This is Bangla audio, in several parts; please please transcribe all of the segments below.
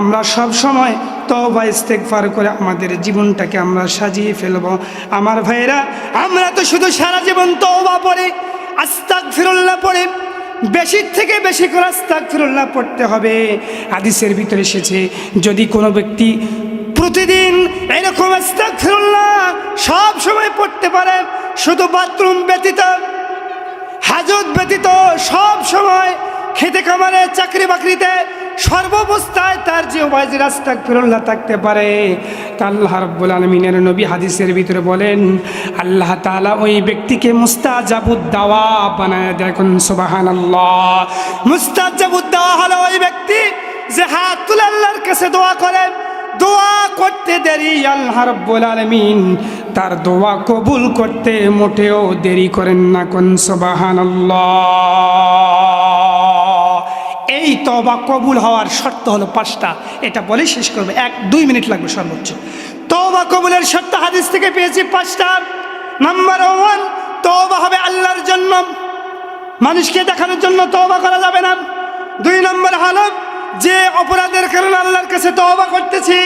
আমরা সব সময় তওবা, ইস্তেগফার করে আমাদের জীবনটাকে আমরা সাজিয়ে ফেলব। আমার ভাইয়েরা, আমরা তো শুধু সারা জীবন তওবা পড়ে আস্তাক ফিরুল্লাহ পড়ে বেশির থেকে বেশি করে আস্তাক ফিরুল্লাহ পড়তে হবে। হাদিসের ভিতরে এসেছে, যদি কোনো ব্যক্তি প্রতিদিন এরকম আস্তাক ফিরুল্লাহ সব সময় পড়তে পারে, শুধু বাথরুম ব্যতীত, হাজত ব্যতীত সব সময় খেতে খামারে চাকরি বাকরিতে সর্বাবস্থায় তার যে ওয়াজ রাস্তা ফিরুল্লাহ থাকতে পারে, তা আল্লাহ রব্বুল আলমিনের নবী হাদিসের ভিতরে বলেন, আল্লাহ তাআলা ওই ব্যক্তিকে মুস্তাজাবুদ্দাওয়া বানায় দেখুন সুবাহান আল্লাহ মুস্তাজাবুদ্দাওয়া হলো ওই ব্যক্তি যে হাত তুলে আল্লাহর কাছে দোয়া করেন দোয়া করতে দেরি আল্লাহ রব্বুল আলমিন। তার দোয়া কবুল করতে মোটেও দেরি করেন না। কোন সবাহান এই তবা কবুল হওয়ার শর্ত হলো পাঁচটা। এটা বলে শেষ করবে। এক, দুই মিনিট লাগবে সর্বোচ্চ। তবা কবুলের শর্ত হাদিস থেকে পেয়েছি পাঁচটা। নাম্বার ওয়ান তবা হবে আল্লাহর জন্য। মানুষকে দেখানোর জন্য তবা করা যাবে না। দুই নম্বর হলো, যে অপরাধের কারণে আল্লাহর কাছে তওবা করতেছি,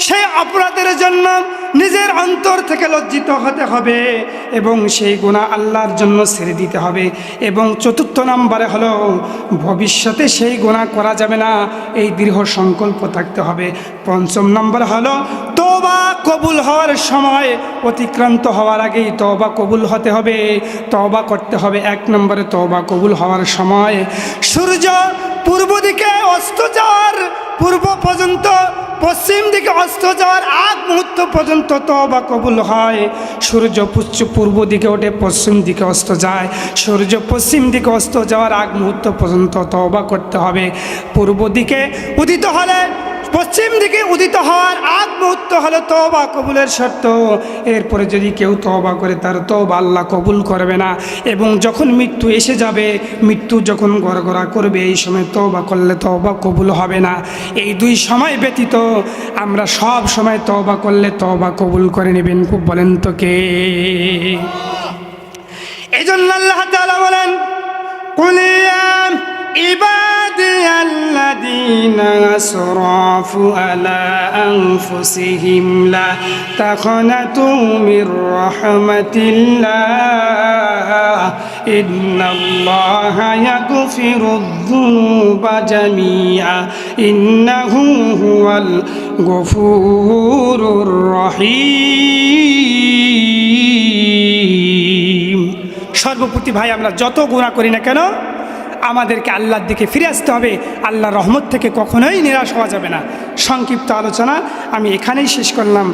সেই অপরাধের জন্য নিজের অন্তর থেকে লজ্জিত হতে হবে এবং সেই গুণা আল্লাহর জন্য ছেড়ে দিতে হবে। এবং চতুর্থ নম্বরে হলো, ভবিষ্যতে সেই গুণা করা যাবে না, এই দৃঢ় সংকল্প থাকতে হবে। পঞ্চম নম্বর হলো তবা কবুল হওয়ার সময় অতিক্রান্ত হওয়ার আগেই তওবা কবুল হতে হবে। তওবা করতে হবে, এক নম্বরে তওবা কবুল হওয়ার সময়। সূর্য পূর্ব দিকে অস্ত যাওয়ার পূর্ব পর্যন্ত পশ্চিম দিকে অস্ত যাওয়ার আগ মুহূর্ত পর্যন্ত তওবা কবুল হয়। সূর্য পুচ্ছ পূর্ব দিকে ওঠে, পশ্চিম দিকে অস্ত যায়। সূর্য পশ্চিম দিকে অস্ত যাওয়ার আগ মুহূর্ত পর্যন্ত তবা করতে হবে। পূর্ব দিকে উদিত হলে পশ্চিম দিকে উদিত হওয়ার আগ মুহূর্ত হলো তবা কবুলের শর্ত। এরপরে যদি কেউ তবা করে, তার তবা আল্লাহ কবুল করবে না। এবং যখন মৃত্যু এসে যাবে, মৃত্যু যখন গড়গড়া করবে, এই সময় তবা করলে তবা কবুল হবে না। এই দুই সময় ব্যতীত আমরা সব সময় তবা করলে তবা কবুল করে নেবেন। খুব বলেন তো কে? এই জন্য আল্লাহ বলেন কুলিয়াম ইবা عبادي الذين أسرفوا على أنفسهم لا تقنطوا من رحمة الله إن الله يغفر الذنوب جميعا إنه هو الغفور الرحيم সর্বপ্রতি ভাই আমরা যত গুণা করি না কেন আমাদেরকে আল্লাহর দিকে ফিরে আসতে হবে। আল্লাহর রহমত থেকে কখনোই নিরাশ হওয়া যাবে না। সংক্ষিপ্ত আলোচনা আমি এখানেই শেষ করলাম।